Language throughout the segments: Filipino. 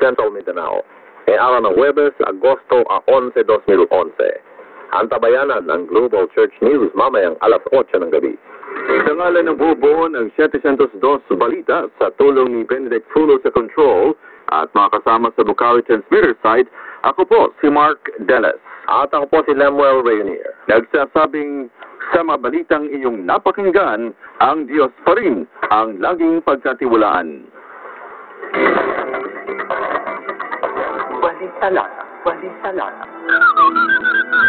Central Mindanao. E araw ng Huwebes, Agosto a 11, 2011. Antabayanan ng Global Church News mamayang alas 8 ng gabi. Sa ngalan ng bubuo ng 702 balita sa tulong ni Benedict Fulo sa Control at mga kasama sa Bukawi Transmitter site, ako po si Mark Deles. At ako po si Lemuel Rainier. Nagsasabing sa mga balitang iyong napakinggan, ang Diyos pa rin ang laging pagkatiwalaan. Balisalala, balisalala.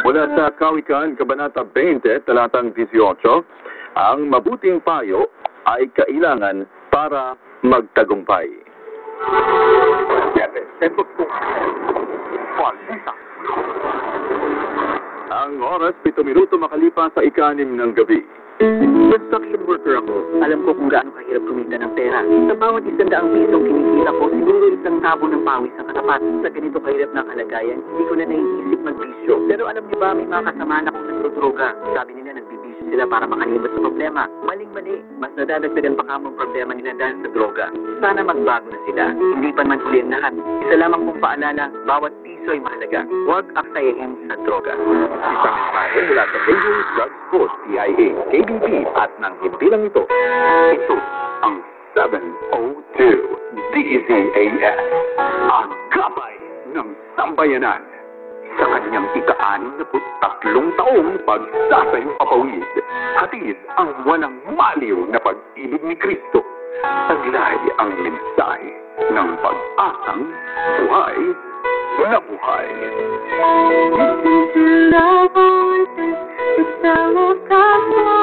Mula sa Kawikan, Kabanata 20, talatang 18, ang mabuting payo ay kailangan para magtagumpay. Ang oras, 7 minuto makalipas sa ikanim ng gabi. Construction worker ako. Alam ko kung gaano kahirap kumita ng pera. Sa bawat isang daang pisong kinikita ko, siguro isang tabo ng pawis sa katapat. Sa ganito kahirap na kalagayan, hindi ko na naiisip magbisyo. Pero alam niyo ba, may mga kasama na kung nagdodroga. Sabi nila nagbibisyo sila para makalimot sa problema. Maling-mali, mas nadadagdagan pa kamong problema nila dahil sa droga. Sana magbago na sila. Hindi pa man huli ang lahat. Isa lamang kong paalala, bawat piso ay mahalaga. Huwag aksayahin sa droga. Isang mensahe mula sa Dangerous Drugs Force, TIA, KBP at ng hindi lang ito. Ito ang 702 DZAS, ang kamay ng sambayanan. Sa kanyang ika-anim na tatlong taong pagsasayong papawid, hatid ang walang maliw na pag-ibig ni Kristo. Taglay ang mensahe ng pag-asang buhay nabuhay. This is the love the smell of God's love.